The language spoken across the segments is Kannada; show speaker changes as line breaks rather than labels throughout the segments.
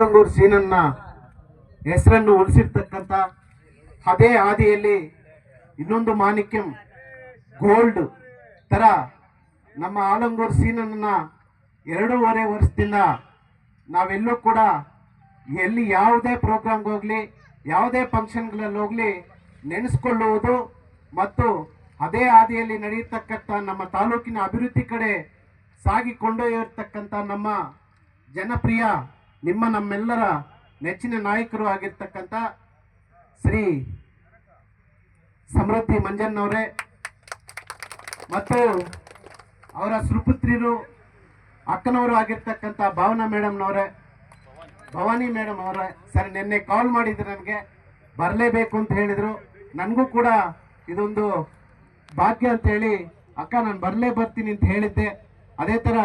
ಚಿಕ್ಕಮಗಳೂರು ಸೀನನ್ನ ಹೆಸರನ್ನು ಉಳಿಸಿರ್ತಕ್ಕಂಥ ಅದೇ ಹಾದಿಯಲ್ಲಿ ಇನ್ನೊಂದು ಮಾಣಿಕ್ಯಂ ಗೋಲ್ಡ್ ತರ ನಮ್ಮ ಆಲಂಗೂರು ಸೀನನ್ನ ಎರಡೂವರೆ ವರ್ಷದಿಂದ ನಾವೆಲ್ಲೂ ಕೂಡ ಎಲ್ಲಿ ಯಾವುದೇ ಪ್ರೋಗ್ರಾಮ್ಗೆ ಹೋಗಲಿ, ಯಾವುದೇ ಫಂಕ್ಷನ್ಗಳಲ್ಲಿ ಹೋಗಲಿ ನೆನೆಸ್ಕೊಳ್ಳುವುದು ಮತ್ತು ಅದೇ ಹಾದಿಯಲ್ಲಿ ನಡೆಯತಕ್ಕಂಥ ನಮ್ಮ ತಾಲೂಕಿನ ಅಭಿವೃದ್ಧಿ ಕಡೆ ಸಾಗಿ ಕೊಂಡೊಯ್ಯತಕ್ಕಂಥ ನಮ್ಮ ಜನಪ್ರಿಯ ನಿಮ್ಮ ನಮ್ಮೆಲ್ಲರ ನೆಚ್ಚಿನ ನಾಯಕರು ಆಗಿರ್ತಕ್ಕಂಥ ಶ್ರೀ ಸಮೃದ್ಧಿ ಮಂಜನ್ನವರೇ ಮತ್ತು ಅವರ ಸುಪುತ್ರಿರು ಅಕ್ಕನವರು ಆಗಿರ್ತಕ್ಕಂಥ ಭಾವನಾ ಮೇಡಮ್ನವರೇ. ಭವಾನಿ ಮೇಡಮ್ ಅವರ. ಸರ್, ನಿನ್ನೆ ಕಾಲ್ ಮಾಡಿದ್ರು ನನಗೆ. ಬರಲೇಬೇಕು ಅಂತ ಹೇಳಿದರು. ನನಗೂ ಕೂಡ ಇದೊಂದು ಭಾಗ್ಯ ಅಂತ ಹೇಳಿ, ಅಕ್ಕ, ನಾನು ಬರಲೇ ಬರ್ತೀನಿ ಅಂತ ಹೇಳಿದ್ದೆ. ಅದೇ ಥರ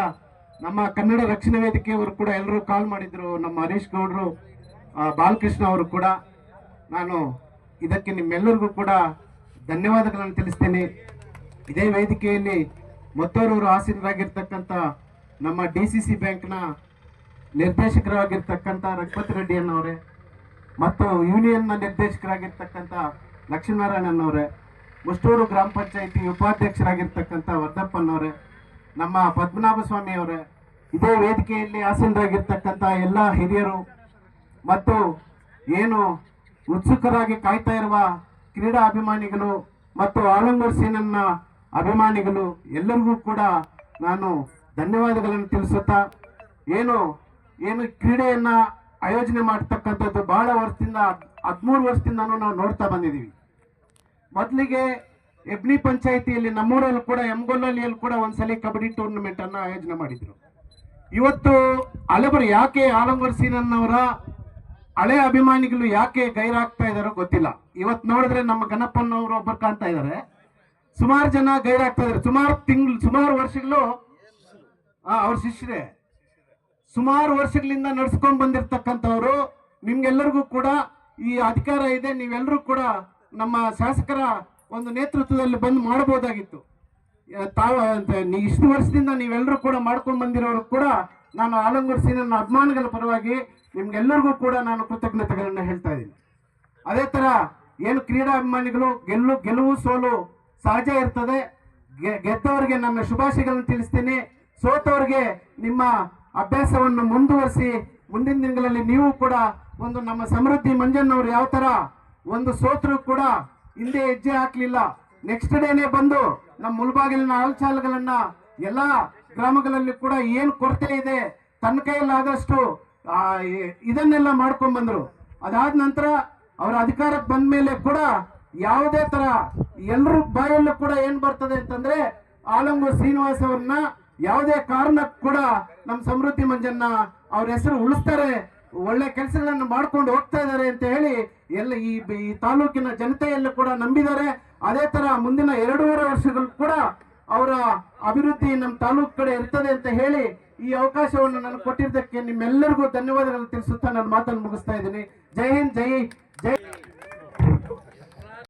ನಮ್ಮ ಕನ್ನಡ ರಕ್ಷಣಾ ವೇದಿಕೆಯವರು ಕೂಡ ಎಲ್ಲರೂ ಕಾಲ್ ಮಾಡಿದ್ರು, ನಮ್ಮ ಹರೀಶ್ ಗೌಡ್ರು ಬಾಲಕೃಷ್ಣ ಅವರು ಕೂಡ. ನಾನು ಇದಕ್ಕೆ ನಿಮ್ಮೆಲ್ಲರಿಗೂ ಕೂಡ ಧನ್ಯವಾದಗಳನ್ನು ತಿಳಿಸ್ತೇನೆ. ಇದೇ ವೇದಿಕೆಯಲ್ಲಿ ಮತ್ತೋರವರು ಆಸೀನರಾಗಿರ್ತಕ್ಕಂಥ ನಮ್ಮ ಡಿ ಸಿ ಸಿ ಬ್ಯಾಂಕ್ನ ನಿರ್ದೇಶಕರಾಗಿರ್ತಕ್ಕಂಥ ರಘುಪತಿ ರೆಡ್ಡಿ ಮತ್ತು ಯೂನಿಯನ್ನ ನಿರ್ದೇಶಕರಾಗಿರ್ತಕ್ಕಂಥ ಲಕ್ಷ್ಮೀನಾರಾಯಣನವರೇ ಮುಷ್ಟೂರು ಗ್ರಾಮ ಪಂಚಾಯಿತಿ ಉಪಾಧ್ಯಕ್ಷರಾಗಿರ್ತಕ್ಕಂಥ ವರ್ಧಪ್ಪನವರೇ ನಮ್ಮ ಪದ್ಮನಾಭ ಸ್ವಾಮಿ ಅವರೇ ಇದೇ ವೇದಿಕೆಯಲ್ಲಿ ಆಸೀನರಾಗಿರ್ತಕ್ಕಂಥ ಎಲ್ಲ ಹಿರಿಯರು ಮತ್ತು ಏನು ಉತ್ಸುಕರಾಗಿ ಕಾಯ್ತಾ ಇರುವ ಕ್ರೀಡಾ ಅಭಿಮಾನಿಗಳು ಮತ್ತು ಆಲಂಗೂರ್ ಸೀನನ್ನ ಅಭಿಮಾನಿಗಳು ಎಲ್ಲರಿಗೂ ಕೂಡ ನಾನು ಧನ್ಯವಾದಗಳನ್ನು ತಿಳಿಸುತ್ತಾ, ಏನು ಏನು ಕ್ರೀಡೆಯನ್ನ ಆಯೋಜನೆ ಮಾಡ್ತಕ್ಕಂಥದ್ದು ಬಹಳ ವರ್ಷದಿಂದ ಹದಿಮೂರು ವರ್ಷದಿಂದನೂ ನಾವು ನೋಡ್ತಾ ಬಂದಿದ್ದೀವಿ. ಮೊದಲಿಗೆ ಎಬ್ನಿ ಪಂಚಾಯಿತಿಯಲ್ಲಿ ನಮ್ಮೂರಲ್ಲಿ ಕೂಡ ಎಮ್ಗೊಲ್ಲಲ್ಲಿಯಲ್ಲಿ ಕೂಡ ಒಂದ್ಸಲಿ ಕಬಡ್ಡಿ ಟೂರ್ನಮೆಂಟ್ ಅನ್ನ ಆಯೋಜನೆ ಮಾಡಿದ್ರು. ಇವತ್ತು ಹಲವರು ಯಾಕೆ ಆಲಂಗೂರ್ ಸೀನನ್ನವರ ಹಳೆ ಅಭಿಮಾನಿಗಳು ಯಾಕೆ ಗೈರಾಗ್ತಾ ಇದಾರೋ ಗೊತ್ತಿಲ್ಲ. ಇವತ್ತು ನೋಡಿದ್ರೆ ನಮ್ಮ ಗಣಪ್ಪನವರು ಒಬ್ಬರು ಕಾಣ್ತಾ ಇದ್ದಾರೆ ಸುಮಾರು ಜನ ಗೈರಾಗ್ತಾ ಇದಾರೆ. ಸುಮಾರು ತಿಂಗಳು ಸುಮಾರು ವರ್ಷಗಳು ಆ, ಅವ್ರ ಶಿಷ್ಯರೇ. ಸುಮಾರು ವರ್ಷಗಳಿಂದ ನಡ್ಸ್ಕೊಂಡ್ ಬಂದಿರತಕ್ಕಂಥವ್ರು. ನಿಮ್ಗೆಲ್ಲರಿಗೂ ಕೂಡ ಈ ಅಧಿಕಾರ ಇದೆ. ನೀವೆಲ್ಲರೂ ಕೂಡ ನಮ್ಮ ಶಾಸಕರ ಒಂದು ನೇತೃತ್ವದಲ್ಲಿ ಬಂದು ಮಾಡಬಹುದಾಗಿತ್ತು. ತಾವ ಇಷ್ಟು ವರ್ಷದಿಂದ ನೀವೆಲ್ಲರೂ ಕೂಡ ಮಾಡ್ಕೊಂಡು ಬಂದಿರೋರು ಕೂಡ ನಾನು ಆಲಂಗೂರು ನನ್ನ ಅಭಿಮಾನಿಗಳ ಪರವಾಗಿ ನಿಮ್ಗೆಲ್ಲರಿಗೂ ಕೂಡ ನಾನು ಕೃತಜ್ಞತೆಗಳನ್ನು ಹೇಳ್ತಾ ಇದ್ದೀನಿ. ಅದೇ ತರ ಏನು ಕ್ರೀಡಾ ಅಭಿಮಾನಿಗಳು ಗೆಲ್ಲು, ಗೆಲುವು ಸೋಲು ಸಹಜ ಇರ್ತದೆ. ಗೆದ್ದವರಿಗೆ ನನ್ನ ಶುಭಾಶಯಗಳನ್ನು ತಿಳಿಸ್ತೀನಿ. ಸೋತವರಿಗೆ ನಿಮ್ಮ ಅಭ್ಯಾಸವನ್ನು ಮುಂದುವರಿಸಿ ಮುಂದಿನ ದಿನಗಳಲ್ಲಿ ನೀವು ಕೂಡ ಒಂದು ನಮ್ಮ ಸಮೃದ್ಧಿ ಮಂಜನ್ನವರು ಯಾವ ಥರ ಒಂದು ಸೋತರು ಕೂಡ ಹಿಂದೆ ಹೆಜ್ಜೆ ಹಾಕ್ಲಿಲ್ಲ. ನೆಕ್ಸ್ಟ್ ಡೇನೆ ಬಂದು ನಮ್ಮ ಮುಲ್ಬಾಗಿಲಿನ ಹಾಲ್ಚಾಲ್ಗಳನ್ನ ಎಲ್ಲಾ ಗ್ರಾಮಗಳಲ್ಲಿ ಕೂಡ ಏನು ಕೊರತೆ ಇದೆ ತನ್ನ ಕೈಯಲ್ಲಾದಷ್ಟು ಇದನ್ನೆಲ್ಲ ಮಾಡ್ಕೊಂಡ್ ಬಂದ್ರು. ಅದಾದ ನಂತರ ಅವರ ಅಧಿಕಾರಕ್ಕೆ ಬಂದ ಮೇಲೆ ಕೂಡ ಯಾವುದೇ ತರ ಎಲ್ಲರೂ ಬಾಯಲ್ಲೂ ಕೂಡ ಏನ್ ಬರ್ತದೆ ಅಂತಂದ್ರೆ ಆಲಂಗು ಶ್ರೀನಿವಾಸ್ ಅವ್ರನ್ನ ಯಾವುದೇ ಕಾರಣಕ್ಕೂ ಕೂಡ ನಮ್ಮ ಸಮೃದ್ಧಿ ಮಂಜನ್ನ ಅವ್ರ ಹೆಸರು ಉಳಿಸ್ತಾರೆ. ಒಳ್ಳೆ ಕೆಲಸಗಳನ್ನು ಮಾಡ್ಕೊಂಡು ಹೋಗ್ತಾ ಇದ್ದಾರೆ ಅಂತ ಹೇಳಿ ಎಲ್ಲ ಈ ತಾಲೂಕಿನ ಜನತೆಯಲ್ಲೂ ಕೂಡ ನಂಬಿದ್ದಾರೆ. ಅದೇ ತರ ಮುಂದಿನ ಎರಡೂವರೆ ವರ್ಷಗಳು ಕೂಡ ಅವರ ಅಭಿವೃದ್ಧಿ ನಮ್ಮ ತಾಲೂಕು ಕಡೆ ಇರ್ತದೆ ಅಂತ ಹೇಳಿ ಈ ಅವಕಾಶವನ್ನು ನಾನು ಕೊಟ್ಟಿದ್ದಕ್ಕೆ ನಿಮ್ಮೆಲ್ಲರಿಗೂ ಧನ್ಯವಾದಗಳನ್ನು ತಿಳಿಸುತ್ತಾ ನಾನು ಮಾತನ್ನು ಮುಗಿಸ್ತಾ ಇದ್ದೀನಿ. ಜೈ ಹಿಂದ್, ಜೈ ಜೈ